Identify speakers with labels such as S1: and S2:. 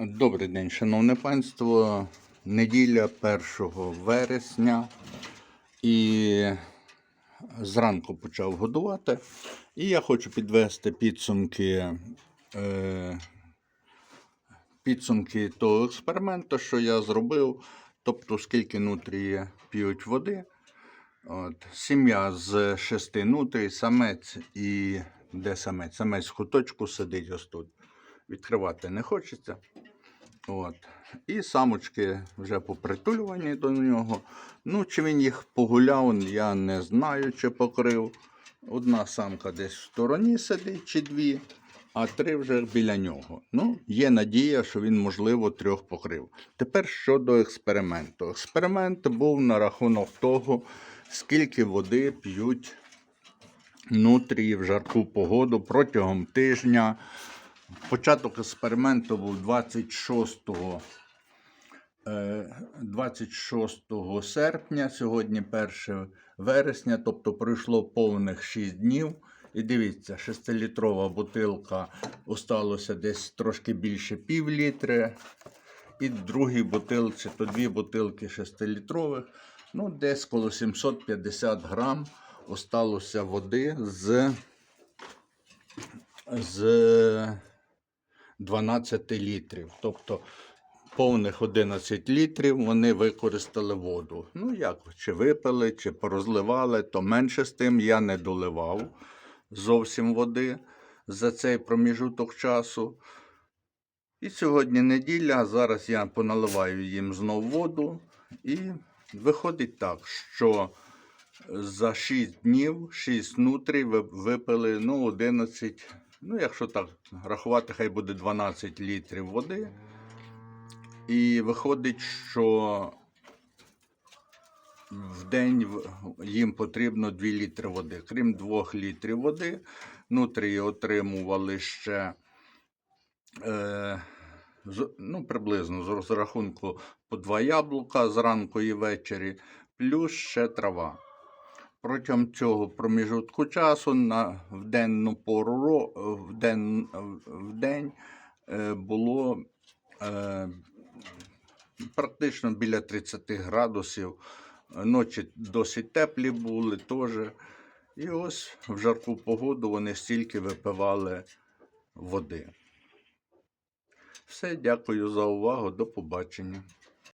S1: Добрий день, шановне панство. Неділя 1 вересня. І зранку почав годувати. І я хочу підвести підсумки, е, підсумки того експерименту, що я зробив. Тобто, скільки нутрії п'ють води. От, сім'я з шести нутрій, самець і де самець? Самець в куточку сидить ось тут. Відкривати не хочеться. От. І самочки вже попритулювані до нього. Ну, чи він їх погуляв, я не знаю, чи покрив. Одна самка десь в стороні сидить, чи дві, а три вже біля нього. Ну, є надія, що він, можливо, трьох покрив. Тепер щодо експерименту. Експеримент був на рахунок того, скільки води п'ють нутрії в жарку погоду протягом тижня. Початок експерименту був 26, е, 26 серпня, сьогодні 1 вересня, тобто пройшло повних 6 днів. І дивіться, 6-літрова бутилка осталося десь трошки більше пів літри. І другій бутилці, то дві бутилки 6-літрових, ну десь коло 750 грам осталося води з, з 12 літрів. Тобто повних 11 літрів вони використали воду. Ну як, чи випили, чи порозливали, то менше з тим я не доливав зовсім води за цей проміжуток часу. І сьогодні неділя, зараз я поналиваю їм знов воду. І виходить так, що за 6 днів 6 нутрій випили ну, 11, ну якщо так рахувати, хай буде 12 літрів води. І виходить, що в день їм потрібно 2 літри води. Крім 2 літрів води, нутрії отримували ще е, ну, приблизно з розрахунку по 2 яблука зранку і ввечері, плюс ще трава. Протягом цього проміжутку часу на в денну пору в день, в день е, було е, практично біля 30 градусів. Ночі досить теплі були теж. І ось в жарку погоду вони стільки випивали води. Все, дякую за увагу. До побачення.